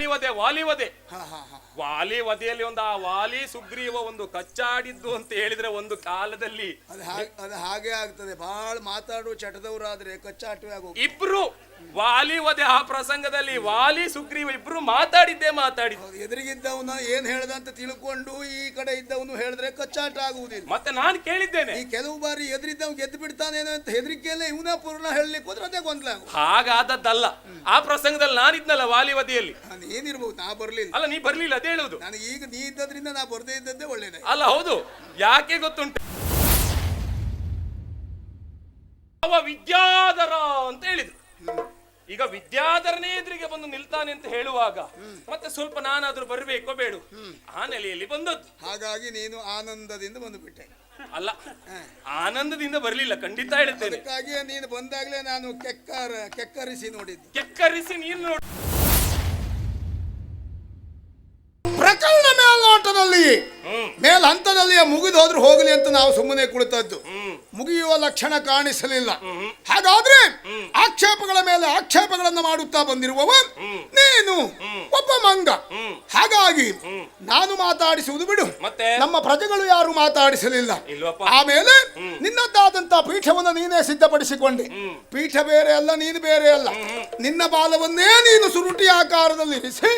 ವಾಲಿವದೆ ವಾಲಿವದೆ ಹಾ ಹಾ ಹಾ. ವಾಲಿ ವಧೆಯಲ್ಲಿ ಒಂದು ಆ ವಾಲಿ ಸುಗ್ರೀವ ಒಂದು ಕಚ್ಚಾಡಿದ್ದು ಅಂತ ಹೇಳಿದ್ರೆ ಒಂದು ಕಾಲದಲ್ಲಿ ಅದು ಹಾಗೆ ಅದು ಹಾಗೆ ಆಗ್ತದೆ. ಬಹಳ ಮಾತಾಡುವ ಚಟದವರಾದ್ರೆ ಕಚ್ಚಾಟವೇ ಆಗೋದು ಇಬ್ರು ವಾಲಿ ಒದೆ ಆ ಪ್ರಸಂಗದಲ್ಲಿ ವಾಲಿ ಸುಗ್ರೀವ ಇಬ್ರು ಮಾತಾಡಿದ್ದೇ ಮಾತಾಡಿದ್ದು ಎದುರಿಗಿದ್ದವನ ಏನ್ ಹೇಳ್ದ ಅಂತ ತಿಳ್ಕೊಂಡು ಈ ಕಡೆ ಇದ್ದವನು ಹೇಳಿದ್ರೆ ಕಚ್ಚಾಟ ಆಗುವುದಿಲ್ಲ. ಮತ್ತೆ ನಾನು ಕೇಳಿದ್ದೇನೆ. ಈ ಕೆಲವು ಬಾರಿ ಎದುರಿದ್ದವ್ ಗೆದ್ದು ಬಿಡ್ತಾನೇನೋ ಅಂತ ಹೆದರಿಕೆಯಲ್ಲೇ ಇವನ ಪೂರ್ಣ ಹೇಳಲಿಕ್ಕೆ ಹೋದ್ರೆ ಅದೇ ಗೊಂದಲ. ಹಾಗಾದದ್ದಲ್ಲ. ಆ ಪ್ರಸಂಗದಲ್ಲಿ ನಾನಿದ್ನಲ್ಲ ವಾಲಿ ವಧೆಯಲ್ಲಿ ನಾನು ಏನಿರ್ಬೋದು ನಾ ಬರ್ಲಿಲ್ಲ. ಅಲ್ಲ ನೀ ಬರ್ಲಿಲ್ಲ ಅದೇ ಹೇಳುದು. ನಾನು ಈಗ ನೀ ಇದ್ದದ್ರಿಂದ ನಾ ಬರ್ದೇ ಇದ್ದದ್ದೇ ಒಳ್ಳೇದೇ. ಅಲ್ಲ ಹೌದು. ಯಾಕೆ ಗೊತ್ತುಂಟು? ವಿದ್ಯಾಧರ ಅಂತ ಹೇಳಿದ್ರು. ಈಗ ವಿದ್ಯಾಧರನೇ ಎದುರಿಗೆ ಬಂದು ನಿಲ್ತಾನೆ ಅಂತ ಹೇಳುವಾಗ ಮತ್ತೆ ಸ್ವಲ್ಪ ನಾನಾದ್ರೂ ಬರ್ಬೇಕೋ ಬೇಡು? ಆ ನೆಲೆಯಲ್ಲಿ ಬಂದದ್ದು. ಹಾಗಾಗಿ ನೀನು ಆನಂದದಿಂದ ಬಂದು ಬಿಟ್ಟೆ ಅಲ್ಲ ಆನಂದದಿಂದ ಬರ್ಲಿಲ್ಲ ಖಂಡಿತ ಹೇಳ್ತೇನೆ ಅದಕ್ಕಾಗಿ ನೀನು ಬಂದಾಗಲೇ ನಾನು ಕೆಕ್ಕರ ಕೆಕ್ಕರಿಸಿ ನೋಡಿದ್ದು. ಕೆಕ್ಕರಿಸಿ ನೀನು ನೋಡಿ ಹಂತದಲ್ಲಿಯೇ ಮುಗಿದು ಹೋದ್ರೂ ಹೋಗಲಿ ಅಂತ ನಾವು ಸುಮ್ಮನೆ ಕುಳಿತದ್ದು. ಮುಗಿಯುವ ಲಕ್ಷಣ ಕಾಣಿಸಲಿಲ್ಲ. ಹಾಗಾದ್ರೆ ಆಕ್ಷೇಪಗಳ ಮೇಲೆ ಆಕ್ಷೇಪಗಳನ್ನು ಮಾಡುತ್ತಾ ಬಂದಿರುವವ ನೀನು. ಒಬ್ಬ ಮಂಗ. ಹಾಗಾಗಿ ನಾನು ಮಾತಾಡಿಸುವುದು ಬಿಡು. ನಮ್ಮ ಪ್ರಜೆಗಳು ಯಾರು ಮಾತಾಡಿಸಲಿಲ್ಲ. ಆಮೇಲೆ ನಿನ್ನದ್ದಾದಂತಹ ಪೀಠವನ್ನು ನೀನೇ ಸಿದ್ಧಪಡಿಸಿಕೊಂಡೆ. ಪೀಠ ಬೇರೆ ಅಲ್ಲ ನೀನು ಬೇರೆ ಅಲ್ಲ. ನಿನ್ನ ಬಾಲವನ್ನೇ ನೀನು ಸುರುಟಿ ಆಕಾರದಲ್ಲಿ ಇರಿಸಿ.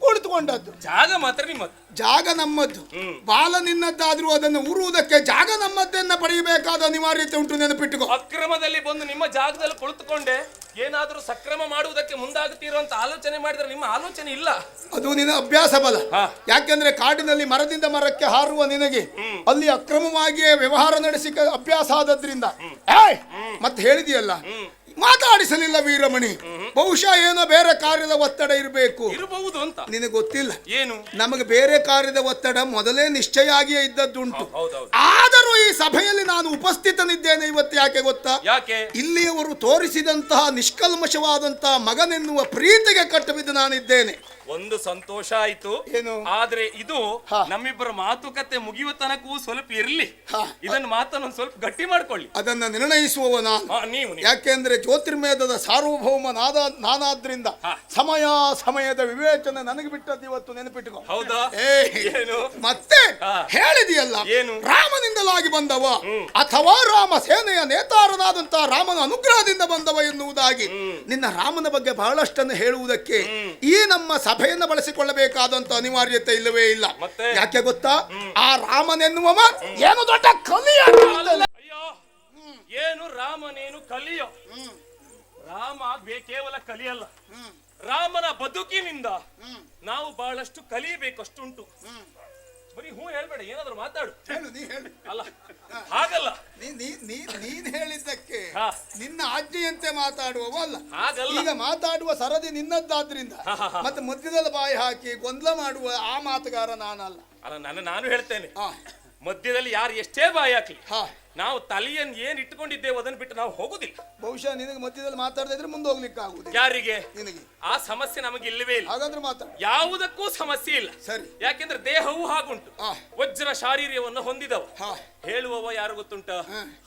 ಕುಳಿತುಕೊಂಡದ್ದು ಜಾಗ ಮಾತ್ರ ನಿಮ್ಮದು. ಜಾಗ ನಮ್ಮದ್ದು. ಬಾಲ ನಿನ್ನದ್ದಾದ್ರೂ ಅದನ್ನು ಉರುವುದಕ್ಕೆ ಜಾಗ ನಮ್ಮದ್ದನ್ನ ಪಡೆಯಬೇಕಾದ ಅನಿವಾರ್ಯತೆ ಉಂಟು ನೆನಪಿಟ್ಟುಕೋ. ಅಕ್ರಮದಲ್ಲಿ ಬಂದು ನಿಮ್ಮ ಜಾಗದಲ್ಲಿ ಕುಳಿತುಕೊಂಡೆ ಏನಾದ್ರೂ ಸಕ್ರಮ ಮಾಡುವುದಕ್ಕೆ ಮುಂದಾಗುತ್ತಿರುವಂತ ಆಲೋಚನೆ ಮಾಡಿದ್ರೆ ನಿಮ್ಮ ಆಲೋಚನೆ ಇಲ್ಲ. ಅದು ನಿನ್ನ ಅಭ್ಯಾಸ ಬಲ. ಯಾಕೆಂದ್ರೆ ಕಾಡಿನಲ್ಲಿ ಮರದಿಂದ ಮರಕ್ಕೆ ಹಾರುವ ನಿನಗೆ ಅಲ್ಲಿ ಅಕ್ರಮವಾಗಿಯೇ ವ್ಯವಹಾರ ನಡೆಸಿ ಅಭ್ಯಾಸ ಆದದ್ರಿಂದ! ಮತ್ತೆ ಹೇಳಿದೆಯಲ್ಲ ಮಾತಾಡಿಸಲಿಲ್ಲ ವೀರಮಣಿ. ಬಹುಶಃ ಏನೋ ಬೇರೆ ಕಾರ್ಯದ ಒತ್ತಡ ಇರಬೇಕು. ಇರಬಹುದು ಅಂತ. ನಿನಗೆ ಗೊತ್ತಿಲ್ಲ. ಏನು? ನಮಗೆ ಬೇರೆ ಕಾರ್ಯದ ಒತ್ತಡ ಮೊದಲೇ ನಿಶ್ಚಯ ಆಗಿಯೇ ಇದ್ದದ್ದುಂಟು ಆದರೂ ಈ ಸಭೆಯಲ್ಲಿ ನಾನು ಉಪಸ್ಥಿತನಿದ್ದೇನೆ ಇವತ್ತು ಯಾಕೆ ಗೊತ್ತಾ? ಯಾಕೆ? ಇಲ್ಲಿಯವರು ತೋರಿಸಿದಂತಹ ನಿಷ್ಕಲ್ಮಶವಾದಂತಹ ಮಗನೆನ್ನುವ ಪ್ರೀತಿಗೆ ಕಟ್ಟಬಿದ್ದು ನಾನಿದ್ದೇನೆ. ಒಂದು ಸಂತೋಷ ಆಯ್ತು. ಏನು? ಆದ್ರೆ ಇದು. ನಮ್ಮಿಬ್ಬರ ಮಾತುಕತೆ ಮುಗಿಯುವ ತನಕವೂ ಸ್ವಲ್ಪ ಇರ್ಲಿ. ಇದನ್ನ ಮಾತನ್ನು ಒಂದ್ ಸ್ವಲ್ಪ ಗಟ್ಟಿ ಮಾಡ್ಕೊಳ್ಳಿ. ಅದನ್ನ ನಿರ್ಣಯಿಸುವವ ನಾನು. ನೀವು. ಯಾಕೆಂದ್ರೆ ಜ್ಯೋತಿರ್ಮೇಧದ ಸಾರ್ವಭೌಮ ನಾದ ನಾನಾದ್ರಿಂದ ಸಮಯ ಸಮಯದ ವಿವೇಚನೆ ನನಗೆ ಬಿಟ್ಟದ್ದು ಇವತ್ತು ನೆನಪಿಟ್ಟುಕೋ ಹೌದಾ? ಏನು? ಮತ್ತೆ ಹೇಳಿದೆಯಲ್ಲ ಏನು? ರಾಮನಿಂದಲಾಗಿ ಬಂದವ ಅಥವಾ ರಾಮ ಸೇನೆಯ ನೇತಾರನಾದಂತಹ ರಾಮನ ಅನುಗ್ರಹದಿಂದ ಬಂದವ ಎನ್ನುವುದಾಗಿ ನಿನ್ನ ರಾಮನ ಬಗ್ಗೆ ಬಹಳಷ್ಟನ್ನು ಹೇಳುವುದಕ್ಕೆ ಈ ನಮ್ಮ ಸಭೆಯನ್ನು ಬಳಸಿಕೊಳ್ಳಬೇಕಾದಂತ ಅನಿವಾರ್ಯತೆ ಇಲ್ಲವೇ ಇಲ್ಲ. ಮತ್ತೆ? ಯಾಕೆ ಗೊತ್ತಾ? ಆ ರಾಮನೆನ್ನುವವ ಏನು ದೊಡ್ಡ ಕಲಿಯ ಅಯ್ಯ ಏನು ರಾಮನೇನು ಕಲಿಯೋ? ರಾಮ ಕೇವಲ ಕಲಿಯಲ್ಲ. ರಾಮನ ಬದುಕಿನಿಂದ ನಾವು ಬಹಳಷ್ಟು ಕಲಿಯಬೇಕು ಅಷ್ಟುಂಟು. ಬರೀ ಹೂ ಹೇಳ್ಬೇಡ ಏನಾದ್ರು ಮಾತಾಡು. ಹೇಳು ನೀ ಹೇಳು. ಅಲ್ಲ ಹಾಗಲ್ಲ. ನೀ- ನೀ- ನೀ- ನೀನ್ ಹೇಳಿದ್ದಕ್ಕೆ ಹಾ. ನಿನ್ನ ಆಜ್ಞೆಯಂತೆ ಮಾತಾಡುವವ ಅಲ್ಲ. ಹಾಗಲ್ಲ. ಈಗ ಮಾತಾಡುವ ಸರದಿ ನಿನ್ನದ್ದಾದ್ರಿಂದ ಮತ್ತೆ ಮಧ್ಯದಲ್ಲಿ ಬಾಯಿ ಹಾಕಿ ಗೊಂದಲ ಮಾಡುವ ಆ ಮಾತುಗಾರ ನಾನಲ್ಲ. ಅಲ್ಲ ನಾನು ನಾನು ಹೇಳ್ತೇನೆ. ಹಾ. ಮಧ್ಯದಲ್ಲಿ ಯಾರು ಎಷ್ಟೇ ಬಾಯಿ ಹಾಕ್ಲಿ ಹಾ. ನಾವು ತಲೆಯನ್ನು ಏನ್ ಇಟ್ಕೊಂಡಿದ್ದೇವೆ ಅದನ್ನ ಬಿಟ್ಟು ನಾವು ಹೋಗುದಿಲ್ಲ. ಬಹುಶಃ ನಿನಗೆ ಮಧ್ಯದಲ್ಲಿ ಮಾತಾಡದೇ ಇದ್ರೆ ಮುಂದೆ ಹೋಗ್ಲಿಕ್ಕೆ ಆಗುದಿಲ್ಲ. ಯಾರಿಗೆ? ನಿನಗೆ. ಆ ಸಮಸ್ಯೆ ನಮಗೆ ಇಲ್ಲವೇ ಇಲ್ಲ. ಹಾಗಾದ್ರೆ ಮಾತಾಡ. ಯಾವುದಕ್ಕೂ ಸಮಸ್ಯೆ ಇಲ್ಲ. ಸರಿ. ಯಾಕೆಂದ್ರೆ ದೇಹವು ಹಾಗುಂಟು. ಆ. ವಜ್ರ ಶಾರೀರ್ಯವನ್ನು ಹೊಂದಿದವ. ಹಾ. ಹೇಳುವವ ಯಾರು ಗೊತ್ತುಂಟ?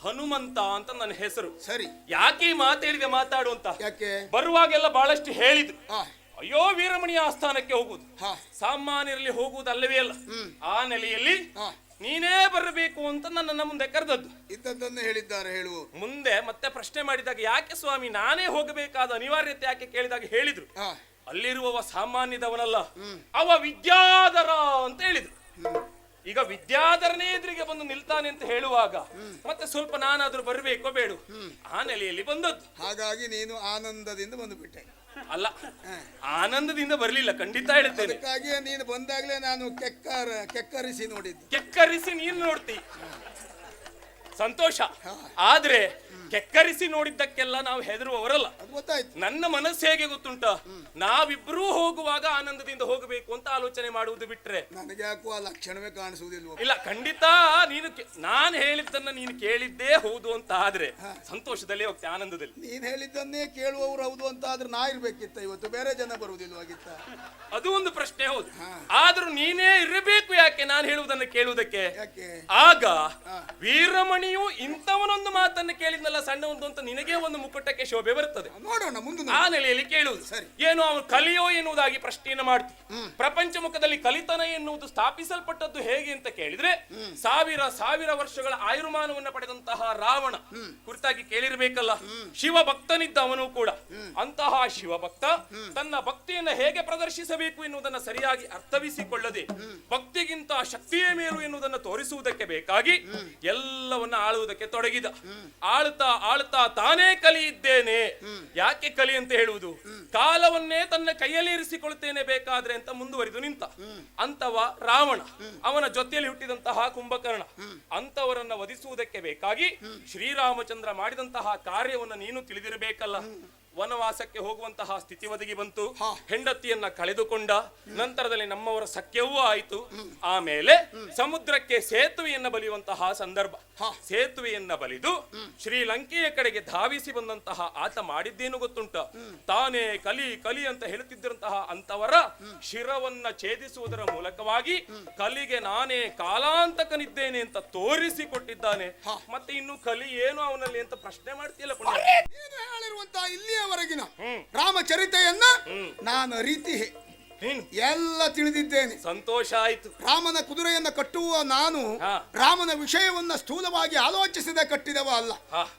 ಹನುಮಂತ ಅಂತ ನನ್ನ ಹೆಸರು. ಸರಿ. ಯಾಕೆ ಈ ಮಾತು ಹೇಳಿದೆ ಮಾತಾಡು ಅಂತ? ಯಾಕೆ? ಬರುವಾಗೆಲ್ಲ ಬಹಳಷ್ಟು ಹೇಳಿದ್ರು. ಹಾ. ಅಯ್ಯೋ ವೀರಮಣಿಯ ಆಸ್ಥಾನಕ್ಕೆ ಹೋಗುದು ಹಾ. ಸಾಮಾನ್ಯರಲ್ಲಿ ಹೋಗುವುದಲ್ಲವೇ ಅಲ್ಲ. ಆ ನೆಲೆಯಲ್ಲಿ ಹಾ. ನೀನೇ ಬರಬೇಕು ಅಂತ ನನ್ನ ಮುಂದೆ ಕರೆದದ್ದು. ಇದ್ದದ್ದನ್ನು ಹೇಳಿದ್ದಾರೆ ಹೇಳುವ ಮುಂದೆ ಮತ್ತೆ ಪ್ರಶ್ನೆ ಮಾಡಿದಾಗ ಯಾಕೆ ಸ್ವಾಮಿ ನಾನೇ ಹೋಗಬೇಕಾದ ಅನಿವಾರ್ಯತೆ ಯಾಕೆ ಕೇಳಿದಾಗ ಹೇಳಿದ್ರು. ಅಲ್ಲಿರುವವ ಸಾಮಾನ್ಯದವನಲ್ಲ ಅವ ವಿದ್ಯಾಧರ ಅಂತ ಹೇಳಿದ್ರು. ಈಗ ವಿದ್ಯಾಧರನೇ ಎದುರಿಗೆ ಬಂದು ನಿಲ್ತಾನೆ ಅಂತ ಹೇಳುವಾಗ ಮತ್ತೆ ಸ್ವಲ್ಪ ನಾನಾದ್ರೂ ಬರಬೇಕೋ ಬೇಡು ಆ ನೆಲೆಯಲ್ಲಿ ಬಂದದ್ದು. ಹಾಗಾಗಿ ನೀನು ಆನಂದದಿಂದ ಬಂದು ಬಿಟ್ಟೆ ಅಲ್ಲ ಆನಂದದಿಂದ ಬರ್ಲಿಲ್ಲ ಖಂಡಿತ ಹೇಳ್ತೇನೆ. ಅದಕ್ಕಾಗಿ ನೀನು ಬಂದಾಗಲೇ ನಾನು ಕೆಕ್ಕರ ಕೆಕ್ಕರಿಸಿ ನೋಡಿದ್ದು. ಕೆಕ್ಕರಿಸಿ ನೀನು ನೋಡ್ತಿ. ಸಂತೋಷ. ಆದ್ರೆ ಕೆಕ್ಕರಿಸಿ ನೋಡಿದ್ದಕ್ಕೆಲ್ಲ ನಾವು ಹೆದರುವವರಲ್ಲ. ಗೊತ್ತಾಯ್ತು. ನನ್ನ ಮನಸ್ಸು ಹೇಗೆ ಗೊತ್ತುಂಟ? ನಾವಿಬ್ರೂ ಹೋಗುವಾಗ ಆನಂದದಿಂದ ಹೋಗಬೇಕು ಅಂತ ಆಲೋಚನೆ ಮಾಡುವುದು ಬಿಟ್ರೆ. ನನಗೆ ಯಾಕೋ ಆ ಲಕ್ಷಣವೇ ಕಾಣಿಸುವುದಿಲ್ಲ ಇಲ್ಲ ಖಂಡಿತ ನೀನು ನಾನು ಹೇಳಿದ್ದನ್ನ ನೀನು ಕೇಳಿದ್ದೇ ಹೌದು ಅಂತ ಆದ್ರೆ ಸಂತೋಷದಲ್ಲಿ ಹೋಗ್ತೇನೆ ಆನಂದದಲ್ಲಿ. ನೀನ್ ಹೇಳಿದ್ದನ್ನೇ ಕೇಳುವವರು ಹೌದು ಅಂತ ಆದ್ರೆ ನಾ ಇರ್ಬೇಕಿತ್ತ ಇವತ್ತು? ಬೇರೆ ಜನ ಬರುವುದಿಲ್ವಾಗಿತ್ತ ಅದು ಒಂದು ಪ್ರಶ್ನೆ ಹೌದು. ಆದ್ರೂ ನೀನೇ ಇರಬೇಕು ಯಾಕೆ? ನಾನು ಹೇಳುವುದನ್ನು ಕೇಳುವುದಕ್ಕೆ. ಆಗ ಆಗ ವೀರಮಣಿಯು ಇಂಥವನೊಂದು ಮಾತನ್ನು ಕೇಳಿದ್ನಲ್ಲ ಸಣ್ಣ ಒಂದು ಅಂತ ನಿನಗೆ ಒಂದು ಮುಕುಟಕ್ಕೆ ಶೋಭೆ ಬರುತ್ತದೆ. ನೋಡೋಣ ಮುಂದೆ ಆ ನೆಲೆಯಲ್ಲಿ ಕೇಳುವುದು. ಸರಿ. ಏನು ಅವನು ಕಲಿಯೋ ಎನ್ನುವುದಾಗಿ ಪ್ರಶ್ನೆಯನ್ನು ಮಾಡ್ತು. ಪ್ರಪಂಚ ಮುಖದಲ್ಲಿ ಕಲಿತನ ಎನ್ನುವುದು ಸ್ಥಾಪಿಸಲ್ಪಟ್ಟದ್ದು ಹೇಗೆ ಅಂತ ಕೇಳಿದ್ರೆ ಸಾವಿರ ಸಾವಿರ ವರ್ಷಗಳ ಆಯುರ್ಮಾನವನ್ನು ಪಡೆದಂತಹ ರಾವಣ ಕುರಿತಾಗಿ ಕೇಳಿರ್ಬೇಕಲ್ಲ ಶಿವ ಭಕ್ತನಿದ್ದ ಅವನು ಕೂಡ. ಅಂತಹ ಶಿವಭಕ್ತ ತನ್ನ ಭಕ್ತಿಯನ್ನ ಹೇಗೆ ಪ್ರದರ್ಶಿಸಬೇಕು ಎನ್ನುವುದನ್ನು ಸರಿಯಾಗಿ ಅರ್ಥವಿಸಿಕೊಳ್ಳದೆ ಭಕ್ತಿಗಿಂತ ಶಕ್ತಿಯೇ ಮೇಲು ಎನ್ನುವುದನ್ನು ತೋರಿಸುವುದಕ್ಕೆ ಬೇಕಾಗಿ ಎಲ್ಲವನ್ನ ಆಳುವುದಕ್ಕೆ ತೊಡಗಿದ. ಆಳ್ತಾ ಆಳ್ತಾ ತಾನೇ ಕಲಿಯಿದ್ದೇನೆ. ಯಾಕೆ ಕಲಿ ಅಂತ ಹೇಳುವುದು? ಕಾಲವನ್ನೇ ತನ್ನ ಕೈಯಲ್ಲಿ ಇರಿಸಿಕೊಳ್ತೇನೆ ಬೇಕಾದ್ರೆ ಅಂತ ಮುಂದುವರಿದು ನಿಂತ. ಅಂತವ ರಾವಣ ಅವನ ಜೊತೆಯಲ್ಲಿ ಹುಟ್ಟಿದಂತಹ ಕುಂಭಕರ್ಣ ಅಂತವರನ್ನ ವಧಿಸುವುದಕ್ಕೆ ಬೇಕಾಗಿ ಶ್ರೀರಾಮಚಂದ್ರ ಮಾಡಿದಂತಹ ಕಾರ್ಯವನ್ನು ನೀನು ತಿಳಿದಿರಬೇಕಲ್ಲ. ವನವಾಸಕ್ಕೆ ಹೋಗುವಂತಹ ಸ್ಥಿತಿ ಒದಗಿ ಬಂತು. ಹೆಂಡತಿಯನ್ನ ಕಳೆದುಕೊಂಡ. ನಂತರದಲ್ಲಿ ನಮ್ಮವರ ಸಖ್ಯವೂ ಆಯಿತು. ಆಮೇಲೆ ಸಮುದ್ರಕ್ಕೆ ಸೇತುವೆಯನ್ನ ಬಲಿಯುವಂತಹ ಸಂದರ್ಭ. ಸೇತುವೆಯನ್ನ ಬಲಿದು ಶ್ರೀಲಂಕೆಯ ಕಡೆಗೆ ಧಾವಿಸಿ ಬಂದಂತಹ ಆತ ಮಾಡಿದ್ದೇನು ಗೊತ್ತುಂಟ. ತಾನೇ ಕಲಿ ಕಲಿ ಅಂತ ಹೇಳುತ್ತಿದ್ದಂತಹ ಅಂತವರ ಶಿರವನ್ನ ಛೇದಿಸುವುದರ ಮೂಲಕವಾಗಿ ಕಲಿಗೆ ನಾನೇ ಕಾಲಾಂತಕನಿದ್ದೇನೆ ಅಂತ ತೋರಿಸಿಕೊಟ್ಟಿದ್ದಾನೆ. ಮತ್ತೆ ಇನ್ನು ಕಲಿ ಏನು ಅವನಲ್ಲಿ ಅಂತ ಪ್ರಶ್ನೆ ಮಾಡ್ತಿಲ್ಲ ಪುಣ್ಯ. ಇಲ್ಲಿಯವರೆಗಿನ ರಾಮಚರಿತೆಯನ್ನ ನಾನು ರೀತಿ ಎಲ್ಲ ತಿಳಿದಿದ್ದೇನೆ. ಸಂತೋಷ ಆಯ್ತು. ರಾಮನ ಕುದುರೆಯನ್ನ ಕಟ್ಟುವ ನಾನು ರಾಮನ ವಿಷಯವನ್ನ ಸ್ಥೂಲವಾಗಿ ಆಲೋಚಿಸದೆ ಕಟ್ಟಿದವ ಅಲ್ಲ.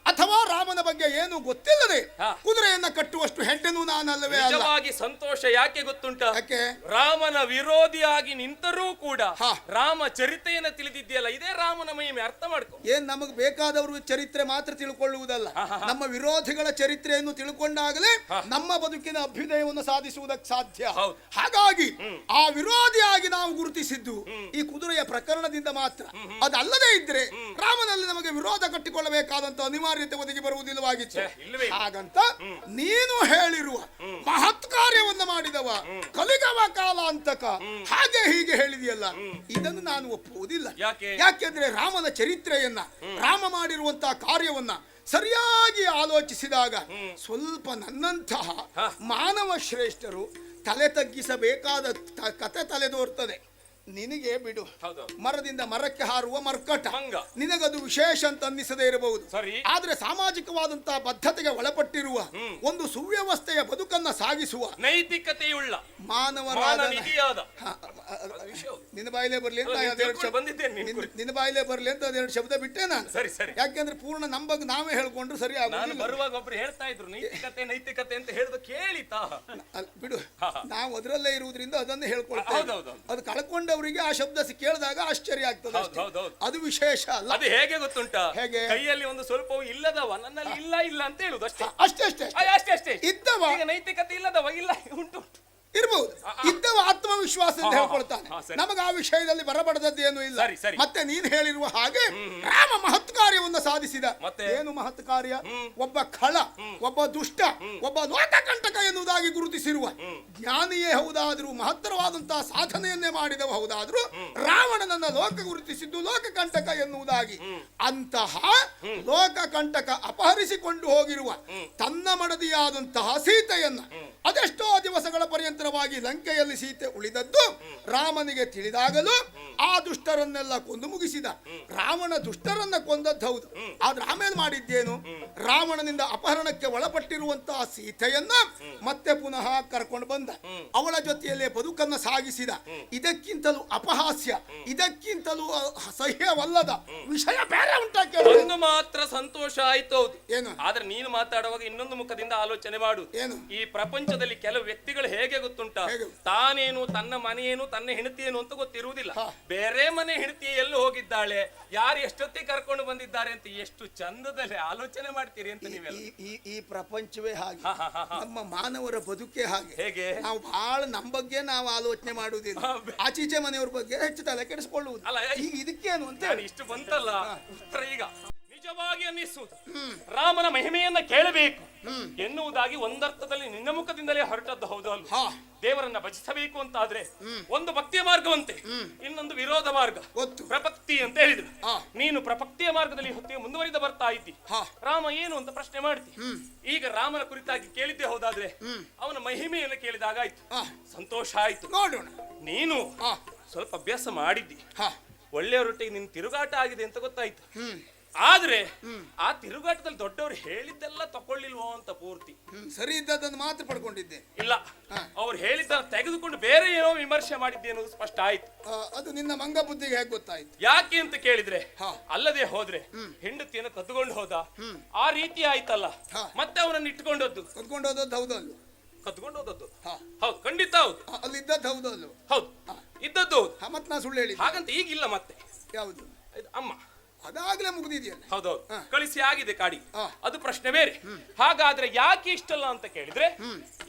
ಅಥವಾ ರಾಮನ ಬಗ್ಗೆ ಏನು ಗೊತ್ತಿಲ್ಲದೆ. ಕುದುರೆಯನ್ನ ಕಟ್ಟುವಷ್ಟು ಹೆಂಡನು ನಾನಲ್ಲವೇ ನಿಜವಾಗಿ ಸಂತೋಷ ಯಾಕೆ ಗೊತ್ತುಂಟ? ಯಾಕೆ? ರಾಮನ ವಿರೋಧಿಯಾಗಿ ನಿಂತರೂ ಕೂಡ. ರಾಮ ಚರಿತೆಯನ್ನ ತಿಳಿದಿದ್ದೀಯಲ್ಲ ಇದೇ ರಾಮನ ಮಹಿಮೆ ಅರ್ಥ ಮಾಡ್ಕೊ. ಏನ್ ನಮಗ್ ಬೇಕಾದವರು ಚರಿತ್ರೆ ಮಾತ್ರ ತಿಳ್ಕೊಳ್ಳುವುದಲ್ಲ. ನಮ್ಮ ವಿರೋಧಿಗಳ ಚರಿತ್ರೆಯನ್ನು ತಿಳ್ಕೊಂಡಾಗಲೇ ನಮ್ಮ ಬದುಕಿನ ಅಭ್ಯುದಯವನ್ನು ಸಾಧಿಸುವುದಕ್ಕೆ ಸಾಧ್ಯ. ಹೌದು. ಹಾಗಾಗಿ ಆ ವಿರೋಧಿಯಾಗಿ ನಾವು ಗುರುತಿಸಿದ್ದು ಈ ಕುದುರೆಯ ಪ್ರಕರಣದಿಂದ ಮಾತ್ರ. ಅದಲ್ಲದೆ ಇದ್ರೆ ರಾಮನಲ್ಲಿ ನಮಗೆ ವಿರೋಧ ಕಟ್ಟಿಕೊಳ್ಳಬೇಕಾದಂತ ಅನಿವಾರ್ಯತೆ ಒದಗಿ ಬರುವುದಿಲ್ಲವಾಗಿತ್ತು. ಹಾಗಂತ ನೀನು ಹೇಳಿರುವ ಮಹತ್ ಕಾರ್ಯವನ್ನ ಮಾಡಿದವ ಕಲಿಗವ ಕಾಲ ಅಂತಕ ಹಾಗೆ ಹೀಗೆ ಹೇಳಿದೆಯಲ್ಲ. ಇದನ್ನು ನಾನು ಒಪ್ಪುವುದಿಲ್ಲ. ಯಾಕೆ? ಯಾಕೆಂದ್ರೆ ರಾಮನ ಚರಿತ್ರೆಯನ್ನ ರಾಮ ಮಾಡಿರುವಂತಹ ಕಾರ್ಯವನ್ನ ಸರಿಯಾಗಿ ಆಲೋಚಿಸಿದಾಗ ಸ್ವಲ್ಪ ನನ್ನಂತಹ ಮಾನವ ಶ್ರೇಷ್ಠರು ತಲೆ ತಗ್ಗಿಸಬೇಕಾದ ಕತೆ ತಲೆದೋರ್ತದೆ. ನಿನಗೆ ಬಿಡು. ಮರದಿಂದ ಮರಕ್ಕೆ ಹಾರುವ ಮರ್ಕಟ. ನಿನಗದು ವಿಶೇಷ ಅಂತ ಅನ್ನಿಸದೇ ಇರಬಹುದು. ಸರಿ. ಆದ್ರೆ ಸಾಮಾಜಿಕವಾದಂತಹ ಬದ್ಧತೆಗೆ ಒಳಪಟ್ಟಿರುವ ಒಂದು ಸುವ್ಯವಸ್ಥೆಯ ಬದುಕನ್ನ ಸಾಗಿಸುವ ನೈತಿಕತೆಯುಳ್ಳ ಮಾನವರಾದ. ನಿನ್ನ ಬಾಯಿಲೆ ಬರ್ಲಿ ಅಂತ ನಿನ್ನ- ಬಾಯಿಲೆ ಬರ್ಲಿ ಅಂತ ಅದೆರಡು ಶಬ್ದ ಬಿಟ್ಟೆ ನಾನು. ಸರಿ ಸರಿ. ಯಾಕೆಂದ್ರೆ ಪೂರ್ಣ ನಮ್ಮ ಬಗ್ಗೆ ನಾವೇ ಹೇಳ್ಕೊಂಡ್ರೆ ಸರಿ ನಾನು ಬರುವಾಗ ಒಬ್ರು ಹೇಳ್ತಾ ಇದ್ರು ನೈತಿಕತೆ ನೈತಿಕತೆ ಅಂತ ಹೇಳ್ದು ಕೇಳಿತಾ. ಬಿಡು. ನಾವು ಅದರಲ್ಲೇ ಇರುವುದರಿಂದ ಅದನ್ನೇ ಹೇಳ್ಕೊಳ್ತೇವೆ ಅದು ಅದು ಕಳ್ಕೊಂಡವರಿಗೆ ಆ ಶಬ್ದ ಕೇಳಿದಾಗ ಆಶ್ಚರ್ಯ ಆಗ್ತದೆ ಹೌದು, ಅಷ್ಟೇ. ಹೌದು, ಹೌದು. ಅದು ವಿಶೇಷ ಅಲ್ಲ. ಅದು ಹೇಗೆ ಗೊತ್ತುಂಟ? ಹೇಗೆ? ಕೈಯಲ್ಲಿ ಒಂದು ಸ್ವಲ್ಪವೂ ಇಲ್ಲದವ ನನ್ನಲ್ಲಿ ಇಲ್ಲ ಇಲ್ಲ ಅಂತ ಹೇಳುದು ಅಷ್ಟೇ ಅಷ್ಟೇ ಅಷ್ಟೇ. ಅಯ್ಯ ಅಷ್ಟೇ ಅಷ್ಟೇ. ಇದ್ದವ. ಈಗ ನೈತಿಕತೆ ಇಲ್ಲದವ ಇಲ್ಲ ಉಂಟು ಉಂಟು. ಇರ್ಬಹುದು ಇದ್ದವ ಆತ್ಮವಿಶ್ವಾಸ ಅಂತ ಹಾ, ಹಾ, ಹೇಳ್ಕೊಳ್ತಾನೆ. ನಮಗೆ ಆ ವಿಷಯದಲ್ಲಿ ಬರಬಾರದದ್ದೇನು ಇಲ್ಲ. ಸರಿ, ಸರಿ. ಮತ್ತೆ ನೀನು ಹೇಳಿರುವ ಹಾಗೆ ರಾಮ ಮಹತ್ ಕಾರ್ಯವನ್ನು ಸಾಧಿಸಿದ? ಏನು ಮಹತ್ ಕಾರ್ಯ? ಒಬ್ಬ ಖಳ ಒಬ್ಬ ದುಷ್ಟ ಒಬ್ಬ ಲೋಕಕಂಟಕ ಎನ್ನುವುದಾಗಿ ಗುರುತಿಸಿರುವ ಜ್ಞಾನಿಯೇ ಹೌದಾದ್ರೂ ಮಹತ್ತರವಾದಂತಹ ಸಾಧನೆಯನ್ನೇ ಮಾಡಿದವ ಹೌದಾದ್ರೂ ರಾವಣನನ್ನ ಲೋಕ ಗುರುತಿಸಿದ್ದು ಲೋಕಕಂಟಕ ಎನ್ನುವುದಾಗಿ. ಅಂತಹ ಲೋಕಕಂಟಕ ಅಪಹರಿಸಿಕೊಂಡು ಹೋಗಿರುವ ತನ್ನ ಮಡದಿಯಾದಂತಹ ಸೀತೆಯನ್ನ ಅದೆಷ್ಟೋ ದಿವಸಗಳ ಪರ್ಯಂತರವಾಗಿ ಲಂಕೆಯಲ್ಲಿ ಸೀತೆ ಉಳಿದದ್ದು ರಾಮನಿಗೆ ತಿಳಿದಾಗಲೂ ಆ ದುಷ್ಟರನ್ನೆಲ್ಲ ಕೊಂದು ಮುಗಿಸಿದ. ರಾವಣ ದುಷ್ಟರನ್ನ ಕೊಂದದ್ದು ಹೌದು. ಆದ್ರೆ ಆಮೇಲೆ ಮಾಡಿದ್ದೇನು? ರಾವಣನಿಂದ ಅಪಹರಣಕ್ಕೆ ಒಳಪಟ್ಟಿರುವಂತಹ ಸೀತೆಯನ್ನ ಮತ್ತೆ ಪುನಃ ಕರ್ಕೊಂಡು ಬಂದ. ಅವಳ ಜೊತೆಯಲ್ಲೇ ಬದುಕನ್ನ ಸಾಗಿಸಿದ. ಇದಕ್ಕಿಂತಲೂ ಅಪಹಾಸ್ಯ ಇದಕ್ಕಿಂತಲೂ ಸಹ್ಯವಲ್ಲದ ವಿಷಯ ಬೇರೆ ಉಂಟಾ ಮಾತ್ರ ಸಂತೋಷ ಆಯ್ತು ಹೌದು. ಏನು? ಆದ್ರೆ ನೀನು ಮಾತಾಡುವಾಗ ಇನ್ನೊಂದು ಮುಖದಿಂದ ಆಲೋಚನೆ ಮಾಡು. ಏನು? ಈ ಪ್ರಪಂಚದಲ್ಲಿ ಕೆಲವು ವ್ಯಕ್ತಿಗಳು ಹೇಗೆ ಗೊತ್ತುಂಟ? ತಾನೇನು ತನ್ನ ಮನೆಯೇನು ತನ್ನ ಹೆಂಡತಿ ಏನು ಅಂತ ಗೊತ್ತಿರುವುದಿಲ್ಲ. ಬೇರೆ ಮನೆ ಹೆಂಡತಿ ಎಲ್ಲಿ ಹೋಗಿದ್ದಾಳೆ. ಯಾರು ಎಷ್ಟೊತ್ತಿಗೆ ಕರ್ಕೊಂಡು ಬಂದಿದ್ದಾರೆ ಅಂತ ಎಷ್ಟು ಚಂದದಲ್ಲಿ ಆಲೋಚನೆ ಮಾಡ್ತೀರಿ ಅಂತ ನೀವೆಲ್ಲ. ಈ ಈ ಪ್ರಪಂಚವೇ ಹಾಗೆ. ನಮ್ಮ ಮಾನವರ ಬದುಕೆ ಹಾಗೆ. ಹೇಗೆ? ನಾವು ಬಹಳ ನಮ್ಮ ಬಗ್ಗೆ ನಾವು ಆಲೋಚನೆ ಮಾಡುವುದಿಲ್ಲ. ಆಚೀಚೆ ಮನೆಯವ್ರ ಬಗ್ಗೆ ಹೆಚ್ಚು ತಲೆ ಕೆಡಿಸ್ಕೊಳ್ಳುವುದು. ಅಲ್ಲ, ಈಗ ಇದಕ್ಕೇನು ಅಂತ ಇಷ್ಟು ಬಂತಲ್ಲ? ಉತ್ತರ ಈಗ. ನಿಜವಾಗಿ ಅನ್ನಿಸುವುದು. ರಾಮನ ಮಹಿಮೆಯನ್ನ ಕೇಳಬೇಕು. ಎನ್ನುವುದಾಗಿ ಒಂದರ್ಥದಲ್ಲಿ ನಿನ್ನ ಮುಖದಿಂದಲೇ ಹೊರಟದ್ದು ಹೌದು ಅಲ್ಲ ದೇವರನ್ನ ಭಜಿಸಬೇಕು ಅಂತಾದ್ರೆ ಒಂದು ಭಕ್ತಿಯ ಮಾರ್ಗವಂತೆ. ಇನ್ನೊಂದು ವಿರೋಧ ಮಾರ್ಗ. ಪ್ರಪಕ್ತಿ ಅಂತ ಹೇಳಿದ್ರು. ನೀನು ಪ್ರಪಕ್ತಿಯ ಮಾರ್ಗದಲ್ಲಿ ಹೊತ್ತಿಗೆ ಮುಂದುವರಿದ ಬರ್ತಾ ಇದ್ದಿ. ರಾಮ ಏನು ಅಂತ ಪ್ರಶ್ನೆ ಮಾಡ್ತಿ. ಈಗ ರಾಮನ ಕುರಿತಾಗಿ ಕೇಳಿದ್ದೆ ಹೌದಾದ್ರೆ ಅವನ ಮಹಿಮೆಯನ್ನು ಕೇಳಿದಾಗ ಆಯ್ತು. ಸಂತೋಷ ಆಯ್ತು. ನೋಡೋಣ. ನೀನು ಸ್ವಲ್ಪ ಅಭ್ಯಾಸ ಮಾಡಿದ್ದಿ. ಒಳ್ಳೆಯವರೊಟ್ಟಿಗೆ ನಿನ್ ತಿರುಗಾಟ ಆಗಿದೆ ಅಂತ ಗೊತ್ತಾಯ್ತು. ಆದ್ರೆ ಆ ತಿರುಗಾಟದಲ್ಲಿ ದೊಡ್ಡವರು ಹೇಳಿದ್ದೆಲ್ಲ ತಕೊಳ್ಳಿಲ್ವೋ ಅಂತ ಪೂರ್ತಿ. ಹ್ಮ್, ಸರಿ ಇದ್ದದ್ದನ್ನು ಮಾತ್ರ ಪಡ್ಕೊಂಡಿದ್ದೆ. ಇಲ್ಲ ಅವ್ರು ಹೇಳಿದ್ದನ್ನ ತೆಗೆದುಕೊಂಡು ಬೇರೆ ಏನೋ ವಿಮರ್ಶೆ ಮಾಡಿದ್ದೆ ಅನ್ನೋದು ಸ್ಪಷ್ಟ ಆಯ್ತು. ಆ, ಅದು ನಿನ್ನ ಮಂಗ ಬುದ್ಧಿಗೆ ಹೇಗೆ ಗೊತ್ತಾಯ್ತು? ಯಾಕೆ ಅಂತ ಕೇಳಿದ್ರೆ ಹಾ. ಅಲ್ಲದೆ ಹೋದ್ರೆ ಹೆಂಡತಿಯನ್ನು ಕದ್ದುಕೊಂಡು ಹೋದ ಆ ರೀತಿ ಆಯ್ತಲ್ಲ ಹಾ. ಮತ್ತೆ ಅವನನ್ನು ಇಟ್ಕೊಂಡದ್ದು? ಕದ್ಕೊಂಡು ಹೋದದ್ದು ಹೌದಲ್ಲ. ಕದ್ಕೊಂಡು ಹೋದದ್ದು? ಹಾ. ಹೌದು ಖಂಡಿತ ಹೌದು. ಆ, ಅಲ್ಲಿ ಇದ್ದದ್ದು ಹೌದಲ್ಲ. ಹೌದು ಇದ್ದದ್ದು ಹೌದು. ಮತ್ತೆ ಮತ್ ನಾ ಸುಳ್ಳು ಹೇಳಿದ್ದೆ. ಹಾಗಂತ ಈಗಿಲ್ಲ ಮತ್ತೆ. ಯಾವುದು? ಇದು ಅಮ್ಮ. ಅದಾಗ್ಲೇ ಮುಗಿದಿದೆಯಲ್ಲ. ಹೌದೌದು. ಕಳಿಸಿ ಆಗಿದೆ ಕಾಡಿ. ಅದು ಪ್ರಶ್ನೆ ಬೇರೆ. ಹಾಗಾದ್ರೆ ಯಾಕೆ ಇಷ್ಟಲ್ಲ ಅಂತ ಕೇಳಿದ್ರೆ